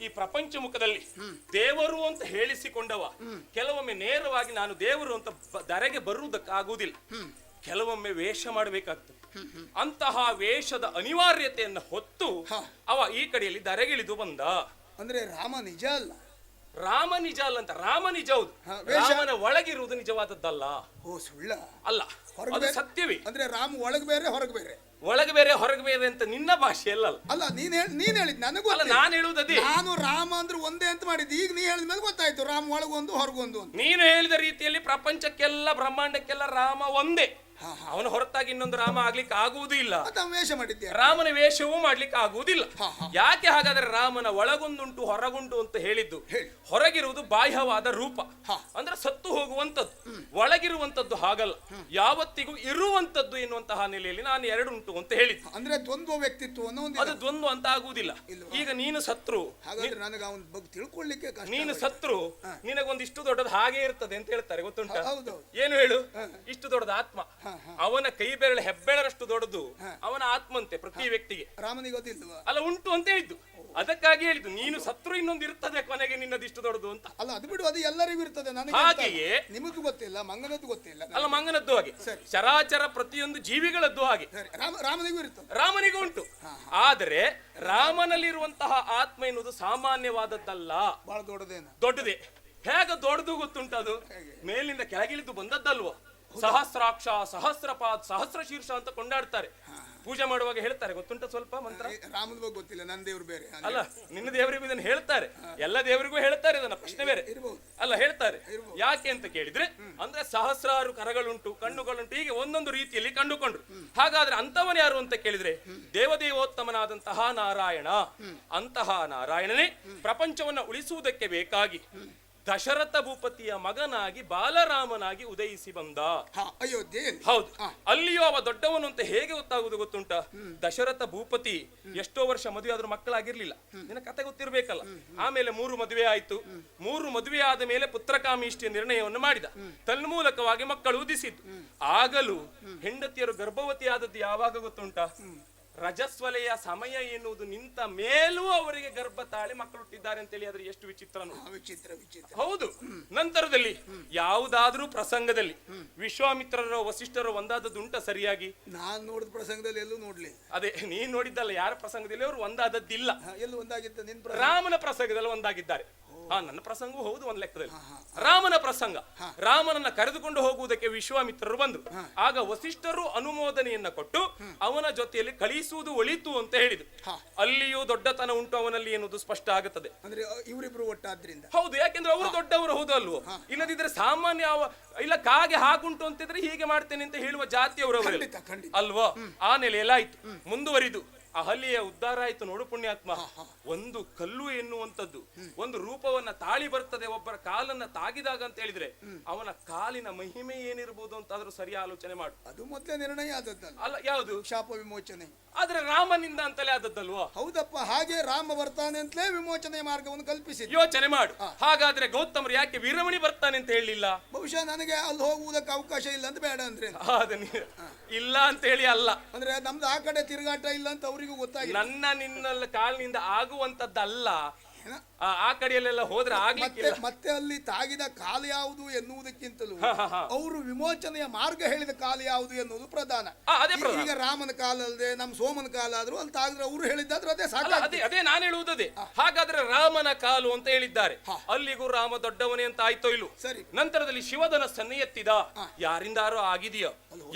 ಈ ಪ್ರಪಂಚ ಮುಖದಲ್ಲಿ ದೇವರು ಅಂತ ಹೇಳಿಸಿಕೊಂಡವ ಕೆಲವೊಮ್ಮೆ ನೇರವಾಗಿ ನಾನು ದೇವರು ಅಂತ ಧರೆಗೆ ಬರುವುದಕ್ಕಾಗುವುದಿಲ್ಲ. ಕೆಲವೊಮ್ಮೆ ವೇಷ ಮಾಡಬೇಕಾಗ್ತದೆ. ಅಂತಹ ವೇಷದ ಅನಿವಾರ್ಯತೆಯನ್ನು ಹೊತ್ತು ಅವ ಈ ಕಡೆಯಲ್ಲಿ ಧರೆಗಿಳಿದು ಬಂದ. ಅಂದ್ರೆ ರಾಮ ನಿಜ ಅಲ್ಲ. ರಾಮ ನಿಜ ಅಲ್ಲ ಅಂತ ರಾಮ ನಿಜ ಹೌದು ರಾಮನ ಒಳಗಿರುವುದು ನಿಜವಾದದ್ದಲ್ಲ. ಓ ಸುಳ್ಳ. ಅಲ್ಲ ಹೊರಗೆ ಅದು ಸತ್ಯವೇ. ಅಂದ್ರೆ ರಾಮ ಒಳಗೆ ಬೇರೆ ಹೊರಗೆ ಬೇರೆ? ಒಳಗೆ ಬೇರೆ ಹೊರಗೆ ಬೇರೆ ಅಂತ ನಿನ್ನ ಭಾಷೆಯಲ್ಲ ಅಲ್ಲ ನೀನ್ ಹೇಳಿ ನೀನ್ ಹೇಳಿದ್ ನನಗೂ ಅಲ್ಲ ನಾನು ಹೇಳುವುದದೇ ನಾನು ರಾಮ ಅಂದ್ರೆ ಒಂದೇ ಅಂತ ಮಾಡಿದ್ದು. ಈಗ ನೀ ಹೇಳಿದ ಮೇಲೆ ಗೊತ್ತಾಯ್ತು. ರಾಮ ಒಳಗೊಂದು ಹೊರಗೊಂದು ನೀನು ಹೇಳಿದ ರೀತಿಯಲ್ಲಿ ಪ್ರಪಂಚಕ್ಕೆಲ್ಲ ಬ್ರಹ್ಮಾಂಡಕ್ಕೆಲ್ಲ ರಾಮ ಒಂದೇ. ಅವನ ಹೊರತಾಗಿ ಇನ್ನೊಂದು ರಾಮ ಆಗ್ಲಿಕ್ಕೆ ಆಗುವುದೂ ಇಲ್ಲ. ವೇಷ ಮಾಡಿದ್ದೆ ರಾಮನ ವೇಷವೂ ಮಾಡ್ಲಿಕ್ಕೆ ಆಗುವುದಿಲ್ಲ. ಯಾಕೆ ಹಾಗಾದ್ರೆ ರಾಮನ ಒಳಗೊಂದುಂಟು ಹೊರಗುಂಟು ಅಂತ ಹೇಳಿದ್ದು? ಹೊರಗಿರುವುದು ಬಾಹ್ಯವಾದ ರೂಪ. ಅಂದ್ರೆ ಸತ್ತು ಹೋಗುವಂತದ್ದು ಒಳಗಿರುವಂತದ್ದು ಹಾಗಲ್ಲ. ಯಾವತ್ತಿಗೂ ಇರುವಂತದ್ದು ಎನ್ನುವಂತಹ ನೆಲೆಯಲ್ಲಿ ನಾನು ಎರಡು ಉಂಟು ಅಂತ ಹೇಳಿದ್ದು. ಅಂದ್ರೆ ದ್ವಂದ್ವ ವ್ಯಕ್ತಿತ್ವವನ್ನು ಅದು ದ್ವಂದ್ವ ಅಂತ ಆಗುವುದಿಲ್ಲ. ಈಗ ನೀನು ಸತ್ರು. ನನಗೆ ಅವನ ಬಗ್ಗೆ ತಿಳ್ಕೊಳ್ಳಿಕ್ಕೆ ನೀನು ಸತ್ರು. ಸತ್ರು ನಿನಗೊಂದಿಷ್ಟು ದೊಡ್ಡದು ಹಾಗೆ ಇರ್ತದೆ ಅಂತ ಹೇಳ್ತಾರೆ ಗೊತ್ತುಂಟ? ಏನು ಹೇಳು? ಇಷ್ಟು ದೊಡ್ಡದ ಆತ್ಮ. ಅವನ ಕೈ ಬೆರಳು ಹೆಬ್ಬೆರಳಷ್ಟು ದೊಡ್ಡದು ಅವನ ಆತ್ಮಂತೆ ಪ್ರತಿ ವ್ಯಕ್ತಿಗೆ. ರಾಮನಿಗೆ ಗೊತ್ತಿಲ್ವಾ? ಅಲ್ಲ ಉಂಟು ಅಂತ ಹೇಳಿದ್ದು. ಅದಕ್ಕಾಗಿ ಹೇಳಿದ್ದು ನೀನು ಸತ್ರು ಇನ್ನೊಂದು ಇರ್ತದೆ ಕೊನೆಗೆ ನಿನ್ನದಿಷ್ಟು ದೊಡ್ಡದು ಅಂತ. ಅಲ್ಲ ಅದು ಬಿಡು ಅದು ಎಲ್ಲರಿಗೂ ಇರ್ತದೆ ನನಗೆ ಹಾಗೆಯೇ ನಿಮಗೂ ಗೊತ್ತಿಲ್ಲ ಮಂಗನದ್ದು ಗೊತ್ತಿಲ್ಲ. ಅಲ್ಲ ಮಂಗನದ್ದು ಹಾಗೆ. ಚರಾಚರ ಪ್ರತಿಯೊಂದು ಜೀವಿಗಳದ್ದು ಹಾಗೆ. ರಾಮ ರಾಮನಿಗೂ ಇರ್ತದೆ. ರಾಮನಿಗೂ ಉಂಟು. ಆದರೆ ರಾಮನಲ್ಲಿರುವಂತಹ ಆತ್ಮ ಎನ್ನುವುದು ಸಾಮಾನ್ಯವಾದದ್ದಲ್ಲ. ಬಹಳ ದೊಡ್ಡದೇ ದೊಡ್ಡದೇ. ಹೇಗ ದೊಡ್ಡದು ಗೊತ್ತುಂಟದು ಮೇಲಿಂದ ಕೆಳಗಿಳಿದು ಬಂದದ್ದಲ್ವ? ಸಹಸ್ರಾಕ್ಷ ಸಹಸ್ರಪಾದ್ ಸಹಸ್ರ ಶೀರ್ಷ ಅಂತ ಕೊಂಡಾಡ್ತಾರೆ. ಪೂಜೆ ಮಾಡುವಾಗ ಹೇಳ್ತಾರೆ ಗೊತ್ತುಂಟ ಸ್ವಲ್ಪ ಮಂತ್ರ? ರಾಮನ ಬಗ್ಗೆ ಗೊತ್ತಿಲ್ಲ ನನ್ನ ದೇವ್ರು ಬೇರೆ ಅಲ್ಲ ನಿನ್ನ ದೇವರಿಗೂ ಇದನ್ನು ಹೇಳ್ತಾರೆ. ಎಲ್ಲ ದೇವರಿಗೂ ಹೇಳ್ತಾರೆ ಇದನ್ನ ಪ್ರಶ್ನೆ ಬೇರೆ. ಅಲ್ಲ ಹೇಳ್ತಾರೆ. ಯಾಕೆ ಅಂತ ಕೇಳಿದ್ರೆ ಅಂದ್ರೆ ಸಹಸ್ರಾರು ಕರಗಳುಂಟು ಕಣ್ಣುಗಳುಂಟು ಹೀಗೆ ಒಂದೊಂದು ರೀತಿಯಲ್ಲಿ ಕಂಡುಕೊಂಡ್ರು. ಹಾಗಾದ್ರೆ ಅಂತವನ್ ಯಾರು ಅಂತ ಕೇಳಿದ್ರೆ ದೇವದೇವೋತ್ತಮನಾದಂತಹ ನಾರಾಯಣ. ಅಂತಹ ನಾರಾಯಣನೇ ಪ್ರಪಂಚವನ್ನ ಉಳಿಸುವುದಕ್ಕೆ ಬೇಕಾಗಿ ದಶರಥ ಭೂಪತಿಯ ಮಗನಾಗಿ ಬಾಲರಾಮನಾಗಿ ಉದಯಿಸಿ ಬಂದ. ಅಯೋಧ್ಯೆ. ಅಯೋಧ್ಯೆಯಲ್ಲಿ ಹೌದು ಅಲ್ಲಿಯೂ ಅವ ದೊಡ್ಡವನು ಅಂತ ಹೇಗೆ ಗೊತ್ತಾಗುವುದು ಗೊತ್ತುಂಟ? ದಶರಥ ಭೂಪತಿ ಎಷ್ಟೋ ವರ್ಷ ಮದುವೆ ಆದ್ರೂ ಮಕ್ಕಳಾಗಿರ್ಲಿಲ್ಲ ನಿನ್ನ ಕತೆ ಗೊತ್ತಿರ್ಬೇಕಲ್ಲ. ಆಮೇಲೆ ಮೂರು ಮದುವೆ ಆಯ್ತು. ಮೂರು ಮದುವೆ ಆದ ಮೇಲೆ ಪುತ್ರಕಾಮಿಷ್ಟಿಯ ನಿರ್ಣಯವನ್ನು ಮಾಡಿದ. ತನ್ಮೂಲಕವಾಗಿ ಮಕ್ಕಳು ಉದಿಸಿದ್ದು. ಆಗಲೂ ಹೆಂಡತಿಯರು ಗರ್ಭವತಿ ಆದದ್ದು ಯಾವಾಗ ಗೊತ್ತುಂಟ? ರಜಸ್ವಲೆಯ ಸಮಯ ಎನ್ನುವುದು ನಿಂತ ಮೇಲೂ ಅವರಿಗೆ ಗರ್ಭ ತಾಳಿ ಮಕ್ಕಳು ಹುಟ್ಟಿದ್ದಾರೆ ಅಂತೇಳಿ ಆದ್ರೆ ಎಷ್ಟು ವಿಚಿತ್ರನೋ. ವಿಚಿತ್ರ ವಿಚಿತ್ರ. ಹೌದು. ನಂತರದಲ್ಲಿ ಯಾವುದಾದ್ರೂ ಪ್ರಸಂಗದಲ್ಲಿ ವಿಶ್ವಾಮಿತ್ರರ ವಸಿಷ್ಠರು ಒಂದಾದದ್ದು ಉಂಟ ಸರಿಯಾಗಿ? ನಾನು ನೋಡಿದ ಪ್ರಸಂಗದಲ್ಲಿ ಎಲ್ಲೂ ನೋಡ್ಲಿ ಅದೇ ನೀನ್ ನೋಡಿದ್ದಲ್ಲ ಯಾರ ಪ್ರಸಂಗದಲ್ಲಿ ಅವರು ಒಂದಾದದ್ದಿಲ್ಲ. ಎಲ್ಲೂ ಒಂದಾಗಿದ್ದ ರಾಮನ ಪ್ರಸಂಗದಲ್ಲಿ ಒಂದಾಗಿದ್ದಾರೆ. ಹಾ ನನ್ನ ಪ್ರಸಂಗವೂ ಹೌದು ಒಂದ್ ಲೆಕ್ಕದಲ್ಲಿ. ರಾಮನ ಪ್ರಸಂಗ. ರಾಮನನ್ನ ಕರೆದುಕೊಂಡು ಹೋಗುವುದಕ್ಕೆ ವಿಶ್ವಾಮಿತ್ರರು ಬಂದ್ರು. ಆಗ ವಸಿಷ್ಠರು ಅನುಮೋದನೆಯನ್ನ ಕೊಟ್ಟು ಅವನ ಜೊತೆಯಲ್ಲಿ ಕಳಿಸುವುದು ಒಳಿತು ಅಂತ ಹೇಳಿದ್ರು. ಅಲ್ಲಿಯೂ ದೊಡ್ಡತನ ಉಂಟು ಅವನಲ್ಲಿ ಎನ್ನುವುದು ಸ್ಪಷ್ಟ ಆಗುತ್ತದೆ. ಅಂದ್ರೆ ಇವರಿಬ್ರು ಒಟ್ಟಾದ್ರಿಂದ. ಹೌದು ಯಾಕೆಂದ್ರೆ ಅವರು ದೊಡ್ಡವರು ಹೌದು ಅಲ್ವೋ? ಇಲ್ಲದಿದ್ರೆ ಸಾಮಾನ್ಯ ಇಲ್ಲ ಕಾಗೆ ಹಾಗುಂಟು ಅಂತಿದ್ರೆ ಹೀಗೆ ಮಾಡ್ತೇನೆ ಅಂತ ಹೇಳುವ ಜಾತಿಯವರು ಅಲ್ವೋ ಖಂಡಿತ ಖಂಡಿತ. ಅಲ್ವಾ? ಆ ನೆಲೆಯಲ್ಲಾಯ್ತು. ಮುಂದುವರಿದು. ಅಹಲ್ಯೆಯ ಉದ್ಧಾರ ಆಯ್ತು ನೋಡು ಪುಣ್ಯಾತ್ಮ. ಒಂದು ಕಲ್ಲು ಎನ್ನುವಂಥದ್ದು ಒಂದು ರೂಪವನ್ನ ತಾಳಿ ಬರ್ತದೆ ಒಬ್ಬರ ಕಾಲನ್ನ ತಾಗಿದಾಗ ಅಂತ ಹೇಳಿದ್ರೆ ಅವನ ಕಾಲಿನ ಮಹಿಮೆ ಏನಿರ್ಬೋದು ಅಂತಾದ್ರೂ ಸರಿ ಆಲೋಚನೆ ಮಾಡು. ಅದು ಮೊದಲೇ ನಿರ್ಣಯ ಆದದ್ದಲ್ಲ ಅಲ್ಲ ಯಾವುದು? ಶಾಪ ವಿಮೋಚನೆ. ಆದ್ರೆ ರಾಮನಿಂದ ಅಂತಲೇ ಆದದ್ದಲ್ವಾ? ಹೌದಪ್ಪ ಹಾಗೆ ರಾಮ ಬರ್ತಾನೆ ಅಂತಲೇ ವಿಮೋಚನೆ ಮಾರ್ಗವನ್ನು ಕಲ್ಪಿಸಿ ಯೋಚನೆ ಮಾಡು. ಹಾಗಾದ್ರೆ ಗೌತಮರು ಯಾಕೆ ವೀರಮಣಿ ಬರ್ತಾನೆ ಅಂತ ಹೇಳಿಲ್ಲ ಬಹುಶಃ ನನಗೆ ಅಲ್ಲಿ ಹೋಗುವುದಕ್ಕೆ ಅವಕಾಶ ಇಲ್ಲ ಅಂತ ಬೇಡ ಅಂದ್ರೆ. ಇಲ್ಲ ಅಂತ ಹೇಳಿ ಅಲ್ಲ. ಅಂದ್ರೆ ನಮ್ದು ಆ ಕಡೆ ತಿರುಗಾಟ ಇಲ್ಲ ಅಂತ ಅವರಿಗೂ ಗೊತ್ತಾಗಿಲ್ಲ ನನ್ನ ನಿನ್ನ ಕಾಲಿನಿಂದ ಆಗುವಂತದ್ದಲ್ಲ? ಆ ಕಡೆಯಲ್ಲೆಲ್ಲ ಹೋದ್ರೆ ಆಗ್ಲಿಕ್ಕೆ ಮತ್ತೆ ಅಲ್ಲಿ ತಾಗಿದ ಕಾಲ ಯಾವುದು ಎನ್ನುವುದಕ್ಕಿಂತಲೂ. ಅವರು ವಿಮೋಚನೆಯ ಮಾರ್ಗ ಹೇಳಿದ ಕಾಲ ಯಾವುದು ಎನ್ನುವುದು ಪ್ರಧಾನ. ಈಗ ರಾಮನ ಕಾಲ ಅಲ್ಲದೆ ನಮ್ಮ ಸೋಮನ ಕಾಲ ಆದ್ರೂ ಅಲ್ಲಿ ತಾಗಿದ್ರೆ ಅವರು ಹೇಳಿದ್ದಾದ್ರೂ ಅದೇ ಸಾಕಾಗ್ತದೆ. ಅದೇ ನಾನು ಹೇಳುವುದೇ ಹಾಗಾದ್ರೆ ರಾಮನ ಕಾಲು ಅಂತ ಹೇಳಿದ್ದಾರೆ. ಅಲ್ಲಿಗೂ ರಾಮ ದೊಡ್ಡವನೇ ಅಂತ ಆಯ್ತೋ ಇಲ್ಲ? ಸರಿ. ನಂತರದಲ್ಲಿ ಶಿವಧನಸ್ಸನ್ನು ಎತ್ತಿದ ಯಾರಿಂದಾರೋ ಆಗಿದೆಯೋ?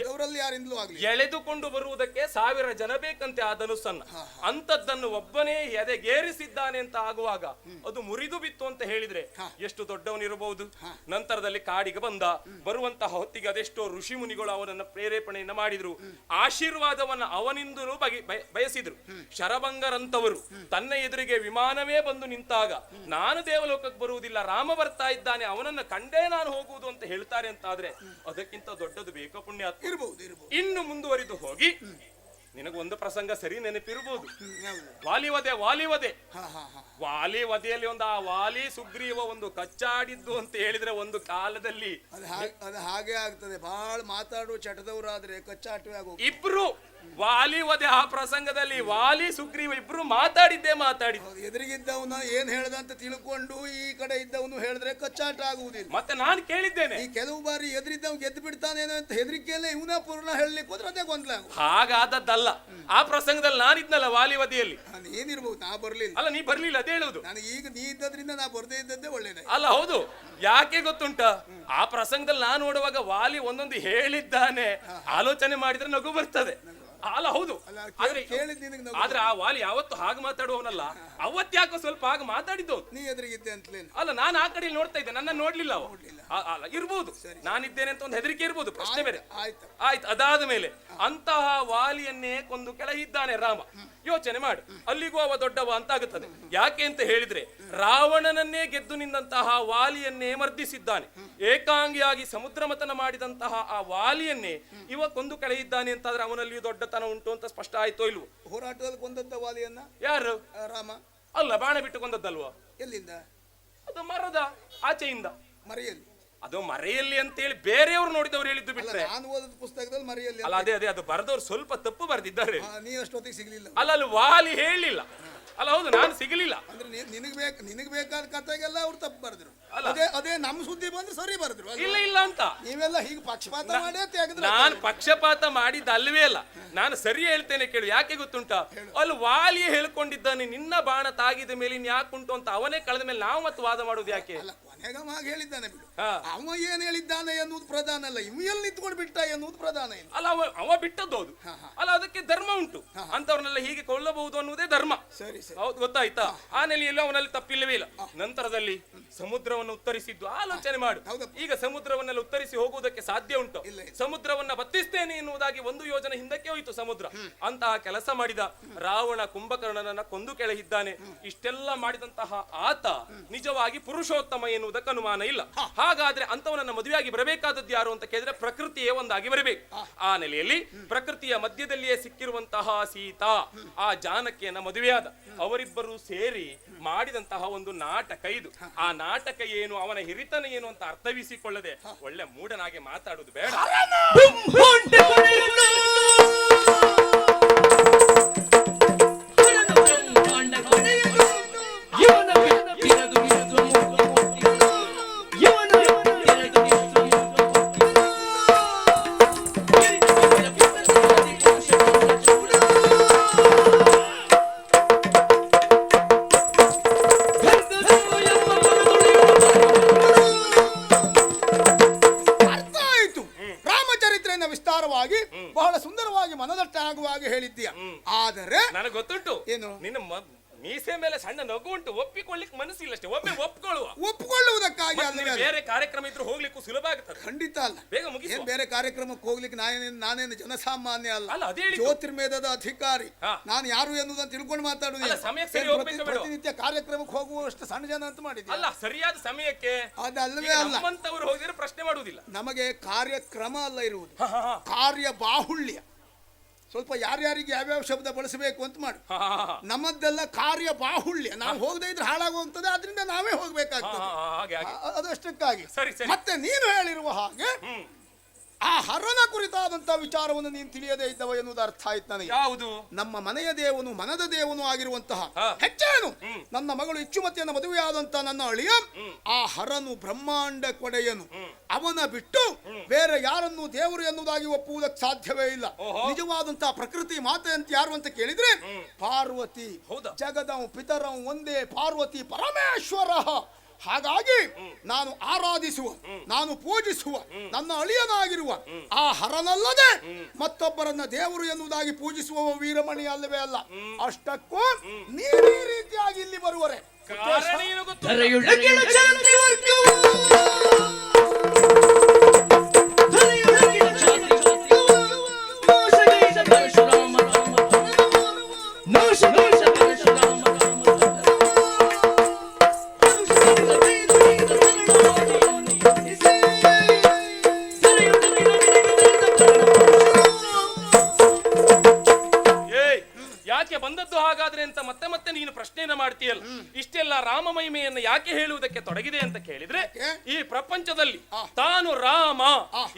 ಅವರಲ್ಲಿ ಯಾರಿಂದಲೂ ಆಗಲಿ ಎಳೆದುಕೊಂಡು ಬರುವುದಕ್ಕೆ ಸಾವಿರ ಜನ ಬೇಕಂತೆ ಆ ಧನುಸ್ಸನ್ನ ಅಂತದ್ದನ್ನು ಒಬ್ಬನೇ ಎದೆಗೇರಿಸಿದ್ದಾನೆ ಅಂತ ಆಗುವಾಗ ಅದು ಮುರಿದು ಬಿತ್ತು ಅಂತ ಹೇಳಿದ್ರೆ ಎಷ್ಟು ದೊಡ್ಡವನಿರಬಹುದು? ನಂತರದಲ್ಲಿ ಕಾಡಿಗೆ ಬಂದ. ಬರುವಂತಹ ಹೊತ್ತಿಗೆ ಅದೆಷ್ಟೋ ಋಷಿ ಮುನಿಗಳು ಅವನನ್ನ ಪ್ರೇರೇಪಣೆಯನ್ನ ಮಾಡಿದ್ರು. ಆಶೀರ್ವಾದವನ್ನ ಅವನಿಂದಲೂ ಬಗೆ ಬಯ- ಬಯಸಿದ್ರು. ಶರಭಂಗರಂತವರು ತನ್ನ ಎದುರಿಗೆ ವಿಮಾನವೇ ಬಂದು ನಿಂತಾಗ ನಾನು ದೇವಲೋಕಕ್ಕೆ ಬರುವುದಿಲ್ಲ ರಾಮ ಬರ್ತಾ ಇದ್ದಾನೆ ಅವನನ್ನ ಕಂಡೇ ನಾನು ಹೋಗುವುದು ಅಂತ ಹೇಳ್ತಾರೆ ಅಂತ ಆದ್ರೆ ಅದಕ್ಕಿಂತ ದೊಡ್ಡದು ಬೇಕ ಪುಣ್ಯ ಇರ್ಬೋದು. ಇನ್ನು ಮುಂದುವರಿದು ಹೋಗಿ ನಿನಗೊಂದು ಪ್ರಸಂಗ ಸರಿ ನೆನಪಿರ್ಬೋದು? ವಾಲಿವದೆ ವಾಲಿವದೆ. ವಾಲಿ ವಧೆಯಲ್ಲಿ ಒಂದು ಆ ವಾಲಿ ಸುಗ್ರೀವ ಒಂದು ಕಚ್ಚಾಡಿದ್ದು ಅಂತ ಹೇಳಿದ್ರೆ ಒಂದು ಕಾಲದಲ್ಲಿ ಅದು ಹಾಗೆ ಆಗ್ತದೆ. ಬಹಳ ಮಾತಾಡುವ ಚಟದವರಾದ್ರೆ ಕಚ್ಚಾಟವೇ ಆಗೋ ಇಬ್ರು ವಾಲಿ ವಧೆ ಆ ಪ್ರಸಂಗದಲ್ಲಿ ವಾಲಿ ಸುಗ್ರೀವ ಇಬ್ರು ಮಾತಾಡಿದ್ದೇ ಮಾತಾಡಿದ್ದು. ಎದುರಿಗಿದ್ದವನ ಏನ್ ಹೇಳ್ದ ಅಂತ ತಿಳ್ಕೊಂಡು ಈ ಕಡೆ ಇದ್ದವನು ಹೇಳಿದ್ರೆ ಕಚ್ಚಾಟ ಆಗುವುದಿಲ್ಲ. ಮತ್ತೆ ನಾನು ಕೇಳಿದ್ದೇನೆ. ಈ ಕೆಲವು ಬಾರಿ ಎದುರಿದ್ದವ್ ಗೆದ್ದು ಬಿಡ್ತಾನೇನೋ ಅಂತ ಹೆದರಿಕೆಯಲ್ಲೇ ಇವನ ಪೂರ್ಣ ಹೇಳಲಿಕ್ಕೆ ಹೋದ್ರೆ ಅದೇ ಗೊಂದಲ ಆಗುದು. ಹಾಗಾದದ್ದಲ್ಲ ಆ ಪ್ರಸಂಗದಲ್ಲಿ ನಾನಿದ್ನಲ್ಲ ವಾಲಿ ವಧೆಯಲ್ಲಿ ನಾನು ಏನಿರ್ಬೋದು ನಾ ಬರ್ಲಿಲ್ಲ. ಅಲ್ಲ ನೀ ಬರ್ಲಿಲ್ಲ ಅದೇ ಹೇಳುದು. ನಾನು ಈಗ ನೀ ಇದ್ದದ್ರಿಂದ ನಾ ಬರ್ದೇ ಇದ್ದದ್ದೇ ಒಳ್ಳೇದೇ ಅಲ್ಲ ಹೌದು. ಯಾಕೆ ಗೊತ್ತುಂಟ? ಆ ಪ್ರಸಂಗದಲ್ಲಿ ನಾನು ನೋಡುವಾಗ ವಾಲಿ ಒಂದೊಂದು ಹೇಳಿದ್ದಾನೆ. ಆಲೋಚನೆ ಮಾಡಿದ್ರೆ ನಗು ಬರ್ತದೆ. ಅಲ್ಲ ಹೌದು. ಅಲ್ಲ ಆದ್ರೆ ಆ ವಾಲಿ ಯಾವತ್ತು ಹಾಗೆ ಮಾತಾಡುವವನಲ್ಲ. ಅವತ್ತ್ಯಾಕೋ ಸ್ವಲ್ಪ ಆಗ ಮಾತಾಡಿದ್ದು ಅವ್ನು. ನೀ ಎದುರಿಗಿದ್ದೆ ಅಂತಲೇ ಅಲ್ಲ ನಾನು ಆ ಕಡೆ ನೋಡ್ತಾ ಇದ್ದೆ. ನನ್ನ ನೋಡ್ಲಿಲ್ಲ ಅವ ಆ- ಅಲ್ಲ ಇರ್ಬೋದು. ನಾನಿದ್ದೇನೆ ಅಂತ ಒಂದು ಹೆದರಿಕೆ ಇರ್ಬೋದು ಪ್ರಶ್ನೆ ಬೇರೆ. ಆಯ್ತು. ಆಯ್ತು ಅದಾದ ಮೇಲೆ ಅಂತಹ ವಾಲಿಯನ್ನೇ ಕೊಂದು ಕೆಳಗಿದ್ದಾನೆ ರಾಮ. ಯೋಚನೆ ಮಾಡು. ಅಲ್ಲಿಗೂ ಅವ ದೊಡ್ಡವ ಅಂತ ಆಗುತ್ತದೆ ಯಾಕೆ ಅಂತ ಹೇಳಿದ್ರೆ ರಾವಣನನ್ನೇ ಗೆದ್ದು ನಿಂದಂತಹ ವಾಲಿಯನ್ನೇ ಮರ್ದಿಸಿದ್ದಾನೆ. ಏಕಾಂಗಿಯಾಗಿ ಸಮುದ್ರ ಮತನ ಮಾಡಿದಂತಹ ಆ ವಾಲಿಯನ್ನೇ ಇವ ಕೊಂದು ಕೆಳಗಿದ್ದಾನೆ ಅಂತಾದ್ರೆ ಅವನಲ್ಲಿಯೂ ದೊಡ್ಡತನ ಉಂಟು ಅಂತ ಸ್ಪಷ್ಟ ಆಯ್ತೋ ಇಲ್ವೋ? ಹೋರಾಟದಲ್ಲಿ ಕೊಂದದ್ದ ವಾಲಿಯನ್ನ? ಯಾರು? ಆ, ರಾಮ. ಅಲ್ಲ ಬಾಣ ಬಿಟ್ಟುಕೊಂಡದ್ದಲ್ವಾ ಎಲ್ಲಿಂದ? ಅದು ಮರದ ಆಚೆಯಿಂದ. ಮರೆಯಲ್ಲಿ. ಅದು ಮರೆಯಲ್ಲಿ ಅಂತೇಳಿ ಬೇರೆಯವರು ನೋಡಿದವರು ಹೇಳಿದ್ದು ಬಿಟ್ಟರೆ ಬಿಟ್ರೆ. ನಾನು ಓದಿದ ಪುಸ್ತಕದಲ್ಲಿ ಮರೆಯಲ್ಲಿ ಅಲ್ಲ ಅದೇ ಅದೇ ಅದು ಬರೆದವರು ಸ್ವಲ್ಪ ತಪ್ಪು ಬರೆದಿದ್ದಾರೆ. ನೀನು ಅಷ್ಟೊತ್ತಿಗೆ ಸಿಗ್ಲಿಲ್ಲ. ಅಲ್ಲ ಅಲ್ಲಿ ವಾಲಿ ಹೇಳಲಿಲ್ಲ ಅಲ್ಲ ಹೌದು ನಾನು ಸಿಗಲಿಲ್ಲ. ಅಂದ್ರೆ ನಿನಗೆ ಬೇಕು ನಿನಗ್ ಬೇಕಾದ ಕಥೆಗೆಲ್ಲ ಅವ್ರು ತಪ್ಪು ಬರೆದ್ರು. ಅದೇ ಅದೇ ನಮ್ಮ ಸುದ್ದಿ ಬಂದ್ರೆ ಸರಿ ಬರೆದ್ರು ಇಲ್ಲ ಇಲ್ಲ ಅಂತ. ನೀವೆಲ್ಲ ಹೀಗೆ ಪಕ್ಷಪಾತ ಮಾಡೇ ತೆಗೆದ್ರು ನಾನು ಪಕ್ಷಪಾತ ಮಾಡಿದ್ದ ಅಲ್ವೇ ಅಲ್ಲ. ನಾನು ಸರಿ ಹೇಳ್ತೇನೆ ಕೇಳು ಯಾಕೆ ಗೊತ್ತುಂಟ? ಅಲ್ಲಿ ವಾಲಿ ಹೇಳ್ಕೊಂಡಿದ್ದಾನೆ ನಿನ್ನ ಬಾಣ ತಾಗಿದ ಮೇಲೆ ಇನ್ ಯಾಕುಂಟು ಅಂತ ಅವನೇ ಕಳೆದ ಮೇಲೆ ನಾವು ಮತ್ತೆ ವಾದ ಮಾಡೋದು ಯಾಕೆ? ಅಲ್ಲ ಕೊನೆಗಮಾಗಿ ಹೇಳಿದ್ದಾನೆ ಬಿಡು. ಅವ ಏನ್ ಹೇಳಿದ್ದಾನೆ ಎನ್ನುವುದು ಪ್ರಧಾನ ಅಲ್ಲ. ಇವ್ ಎಲ್ಲಿ ನಿಂತ್ಕೊಂಡು ಬಿಟ್ಟ ಎನ್ನುವುದು ಪ್ರಧಾನ ಇಲ್ಲ. ಅಲ್ಲ ಅವ ಅವ ಬಿಟ್ಟದ್ದು ಹೌದು ಅಲ್ಲ ಅದಕ್ಕೆ ಧರ್ಮ ಉಂಟು. ಅಂತವ್ರನ್ನೆಲ್ಲ ಹೀಗೆ ಕೊಳ್ಳಬಹುದು ಅನ್ನುವುದೇ ಧರ್ಮ. ಸರಿ ಸರಿ. ಹೌದು ಗೊತ್ತಾಯ್ತಾ? ಆ ನೆಲೆಯಲ್ಲಿ ಅವನಲ್ಲಿ ತಪ್ಪಿಲ್ಲವೇ ಇಲ್ಲ. ನಂತರದಲ್ಲಿ ಸಮುದ್ರವನ್ನು ಉತ್ತರಿಸಿದ್ದು ಆಲೋಚನೆ ಮಾಡು. ಈಗ ಸಮುದ್ರವನ್ನೆಲ್ಲ ಉತ್ತರಿಸಿ ಹೋಗುವುದಕ್ಕೆ ಸಾಧ್ಯ ಉಂಟು. ಸಮುದ್ರವನ್ನ ಬತ್ತಿಸ್ತೇನೆ ಎನ್ನುವುದಾಗಿ ಒಂದು ಯೋಜನೆ ಹಿಂದಕ್ಕೆ ಹೋಯಿತು ಸಮುದ್ರ. ಅಂತಹ ಕೆಲಸ ಮಾಡಿದ ರಾವಣ ಕುಂಭಕರ್ಣನನ್ನ ಕೊಂದು ಕೆಳಗಿದ್ದಾನೆ. ಇಷ್ಟೆಲ್ಲ ಮಾಡಿದಂತಹ ಆತ ನಿಜವಾಗಿ ಪುರುಷೋತ್ತಮ ಎನ್ನುವುದಕ್ಕೆ ಅನುಮಾನ ಇಲ್ಲ ಹಾಗಾದ್ರೆ ಅಂತವನನ್ನ ಮದುವೆಯಾಗಿ ಬರಬೇಕಾದದ್ದು ಯಾರು ಅಂತ ಕೇಳಿದ್ರೆ ಪ್ರಕೃತಿಯೇ ಒಂದಾಗಿ ಬರಬೇಕು. ಆ ನೆಲೆಯಲ್ಲಿ ಪ್ರಕೃತಿಯ ಮಧ್ಯದಲ್ಲಿಯೇ ಸಿಕ್ಕಿರುವಂತಹ ಸೀತಾ ಆ ಜಾನಕಿಯನ್ನ ಮದುವೆಯಾದ. ಅವರಿಬ್ಬರು ಸೇರಿ ಮಾಡಿದಂತಹ ಒಂದು ನಾಟಕ ಇದು. ಆ ನಾಟಕ ಏನು ಅವನ ಹಿರಿತನ ಏನು ಅಂತ ಅರ್ಥವಿಸಿಕೊಳ್ಳದೆ ಒಳ್ಳೆ ಮೂಢನಾಗೆ ಮಾತಾಡುದು ಬೇಡ. ಸಣ್ಣ ನಗು ಉಂಟು ಒಪ್ಪಿಕೊಳ್ಳಿಕ್ ಮನಸ್ಸಿಲ್ಲ ಅಷ್ಟೇ ಒಮ್ಮೆ ಒಪ್ಕೊಳ್ಳುವ ಒಪ್ಕೊಳ್ಳುವುದಕ್ಕಾಗಿ ಮತ್ತೆ ಅಲ್ಲವೇ ಅಲ್ಲ. ಬೇರೆ ಕಾರ್ಯಕ್ರಮ ಇದ್ರೆ ಹೋಗ್ಲಿಕ್ಕೂ ಸುಲಭ ಆಗ್ತದೆ ಖಂಡಿತ ಅಲ್ಲ ಬೇಗ ಮುಗಿಸಿ ಏನ್ ಬೇರೆ ಕಾರ್ಯಕ್ರಮಕ್ಕೆ ಹೋಗ್ಲಿಕ್ಕೆ ನಾನೇನು ನಾನೇನು ಜನಸಾಮಾನ್ಯ ಅಲ್ಲ ಅಲ್ಲ, ಅದೇ ಹೇಳಿದ್ದು. ಜ್ಯೋತಿರ್ಮೇಧದ ಅಧಿಕಾರಿ ಹಾ. ನಾನು ಯಾರು ಎನ್ನುವುದನ್ನು ತಿಳ್ಕೊಂಡು ಮಾತಾಡುದು ಅಲ್ಲ? ಸಮಯಕ್ಕೆ ಸರಿ ಏನ್ ಹೋಗ್ಬೇಕಾ ಬೇಡವಾ? ಪ್ರತಿನಿತ್ಯ ಕಾರ್ಯಕ್ರಮಕ್ಕೆ ಹೋಗುವಷ್ಟು ಸಣ್ಣ ಜನ ಅಂತ ಮಾಡಿದ್ದೆ ಅಲ್ಲ ಸರಿಯಾದ ಸಮಯಕ್ಕೆ ಅದಲ್ಲವೇ ಅಲ್ಲ ನಮ್ಮಂತವರು ಹೋಗಿದ್ರೆ ಪ್ರಶ್ನೆ ಮಾಡುವುದಿಲ್ಲ ನಮಗೆ ಕಾರ್ಯಕ್ರಮ ಅಲ್ಲ ಇರುವುದು. ಕಾರ್ಯ ಬಾಹುಳ್ಯ ಸ್ವಲ್ಪ ಯಾರ್ಯಾರಿಗೆ ಯಾವ್ಯಾವ ಶಬ್ದ ಬಳಸಬೇಕು ಅಂತ ಮಾಡಿ. ನಮ್ಮದೆಲ್ಲ ಕಾರ್ಯ ಬಾಹುಳ್ಯ. ನಾವು ಹೋಗದೇ ಇದ್ರೆ ಹಾಳಾಗುವಂತದ್ದು ಅದರಿಂದ ನಾವೇ ಹೋಗ್ಬೇಕಾಗ್ತದೆ. ಅದಷ್ಟಕ್ಕಾಗಿ. ಮತ್ತೆ ನೀನು ಹೇಳಿರುವ ಹಾಗೆ ಆ ಹರನ ಕುರಿತಾದಂತ ವಿಚಾರವನ್ನು ನೀನು ತಿಳಿಯದೇ ಇದ್ದವ ಎನ್ನುವುದು ಅರ್ಥ ಆಯ್ತು ನನಗೆ. ಯಾವುದು? ನಮ್ಮ ಮನೆಯ ದೇವನು ಮನದ ದೇವನು ಆಗಿರುವಂತಹ. ಹೆಚ್ಚೇನು ನನ್ನ ಮಗಳು ಇಚ್ಚುಮತಿಯನ್ನು ಮದುವೆಯಾದಂತ ನನ್ನ ಅಳಿಯ ಆ ಹರನು ಬ್ರಹ್ಮಾಂಡ ಕೊಡೆಯನು. ಅವನ ಬಿಟ್ಟು ಬೇರೆ ಯಾರನ್ನು ದೇವರು ಎನ್ನುವುದಾಗಿ ಒಪ್ಪುವುದಕ್ಕೆ ಸಾಧ್ಯವೇ ಇಲ್ಲ. ನಿಜವಾದಂತಹ ಪ್ರಕೃತಿ ಮಾತೆ ಅಂತ ಯಾರು ಅಂತ ಕೇಳಿದ್ರೆ ಪಾರ್ವತಿ ಹೌದಾ? ಜಗದಂ ಪಿತರಂ ಒಂದೇ ಪಾರ್ವತಿ ಪರಮೇಶ್ವರ. ಹಾಗಾಗಿ ನಾನು ಆರಾಧಿಸುವ ನಾನು ಪೂಜಿಸುವ ನನ್ನ ಅಳಿಯನಾಗಿರುವ ಆ ಹರನಲ್ಲದೆ ಮತ್ತೊಬ್ಬರನ್ನ ದೇವರು ಎನ್ನುವುದಾಗಿ ಪೂಜಿಸುವ ವೀರಮಣಿ ಅಲ್ಲವೇ ಅಲ್ಲ. ಅಷ್ಟಕ್ಕೂ ನೀನು ಈ ರೀತಿಯಾಗಿ ಇಲ್ಲಿ ಬರುವರೆ. ಪ್ರಶ್ನೆಯನ್ನ ಮಾಡ್ತೀಯಲ್ಲ? ಇಷ್ಟೆಲ್ಲ ರಾಮ ಮಹಿಮೆಯನ್ನ ಯಾಕೆ ಹೇಳುವುದಕ್ಕೆ ತೊಡಗಿದೆ ಅಂತ ಕೇಳಿದ್ರೆ ಈ ಪ್ರಪಂಚದಲ್ಲಿ ತಾನು ರಾಮ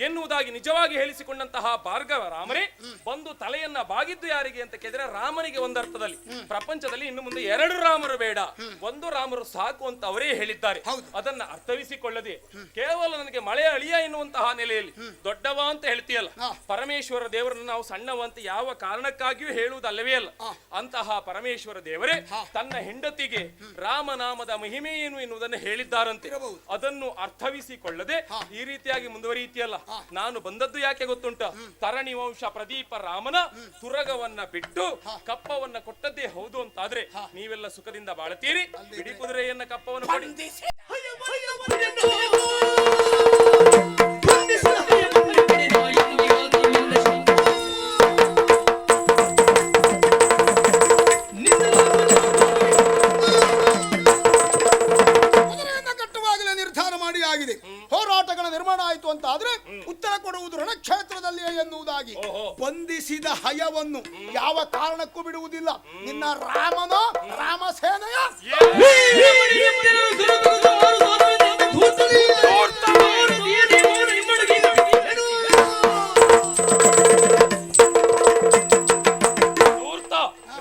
ಎನ್ನುವುದಾಗಿ ನಿಜವಾಗಿ ಹೇಳಿಸಿಕೊಂಡಂತಹ ಭಾರ್ಗವ ರಾಮರೇ ಬಂದು ತಲೆಯನ್ನ ಬಾಗಿದ್ದು ಯಾರಿಗೆ ಅಂತ ಕೇಳಿದ್ರೆ ರಾಮನಿಗೆ ಒಂದರ್ಥದಲ್ಲಿ ಪ್ರಪಂಚದಲ್ಲಿ ಇನ್ನು ಮುಂದೆ ಎರಡು ರಾಮರು ಬೇಡ. ಒಂದು ರಾಮರು ಸಾಕು ಅಂತ ಅವರೇ ಹೇಳಿದ್ದಾರೆ. ಅದನ್ನ ಅರ್ಥವಿಸಿಕೊಳ್ಳದೆ ಕೇವಲ ನನಗೆ ಮಳೆ ಅಳಿಯ ಎನ್ನುವಂತಹ ನೆಲೆಯಲ್ಲಿ ದೊಡ್ಡವ ಅಂತ ಹೇಳ್ತೀಯಲ್ಲ? ಪರಮೇಶ್ವರ ದೇವರನ್ನು ನಾವು ಸಣ್ಣವ ಅಂತ ಯಾವ ಕಾರಣಕ್ಕಾಗಿಯೂ ಹೇಳುವುದಲ್ಲವೇ ಅಲ್ಲ? ಅಂತಹ ಪರಮೇಶ್ವರ ದೇವರೇ ತನ್ನ ಹೆಂಡತಿಗೆ ರಾಮನಾಮದ ಮಹಿಮೆ ಏನು ಎನ್ನುವುದನ್ನು ಹೇಳಿದ್ದಾರಂತೆ. ಅದನ್ನು ಅರ್ಥವಿಸಿಕೊಳ್ಳದೆ ಈ ರೀತಿಯಾಗಿ ಮುಂದುವರಿಯುತ್ತಿಯಲ್ಲ? ನಾನು ಬಂದದ್ದು ಯಾಕೆ ಗೊತ್ತುಂಟ? ತರಣಿ ವಂಶ ಪ್ರದೀಪ ರಾಮನ ತುರಗವನ್ನ ಬಿಟ್ಟು ಕಪ್ಪವನ್ನ ಕೊಟ್ಟದ್ದೇ ಹೌದು ಅಂತಾದ್ರೆ ನೀವೆಲ್ಲ ಸುಖದಿಂದ ಬಾಳತೀರಿ ಬಿಡಿ ಕುದುರೆಯನ್ನ ಕಪ್ಪವನ್ನು ಬಿಡುವುದಿಲ್ಲ ನಿನ್ನ ರಾಮನ ರಾಮಸೇನೆಯ?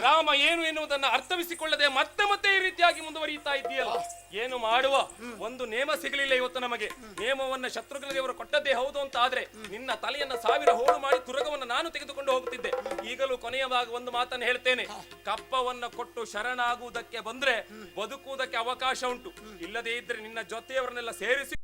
ರಾಮ ಏನು ಎನ್ನುವುದನ್ನ ಅರ್ಥವಿಸಿಕೊಳ್ಳದೆ ಮತ್ತೆ ಮತ್ತೆ ಈ ರೀತಿಯಾಗಿ ಮುಂದುವರಿಯುತ್ತಾ ಇದ್ದೀಯಲ್ಲ? ಏನು ಮಾಡುವ? ಒಂದು ನೇಮ ಸಿಗಲಿಲ್ಲ ಇವತ್ತು ನಮಗೆ. ನೇಮವನ್ನ ಶತ್ರುಘ್ನ ದೇವರು ಕೊಟ್ಟದ್ದೇ ಹೌದು ಅಂತ ಆದ್ರೆ ನಿನ್ನ ತಲೆಯನ್ನ ಸಾವಿರ ಹೋಳು ಮಾಡಿ ತುರಗವನ್ನು ನಾನು ತೆಗೆದುಕೊಂಡು ಹೋಗುತ್ತಿದ್ದೆ. ಕೊನೆಯವಾಗಿ ಒಂದು ಮಾತನ್ನು ಹೇಳ್ತೇನೆ. ಕಪ್ಪವನ್ನ ಕೊಟ್ಟು ಶರಣಾಗುವುದಕ್ಕೆ ಬಂದ್ರೆ ಬದುಕುವುದಕ್ಕೆ ಅವಕಾಶ ಉಂಟು. ಇಲ್ಲದೇ ಇದ್ರೆ ನಿನ್ನ ಜೊತೆಯವರನ್ನೆಲ್ಲ ಸೇರಿಸಿ.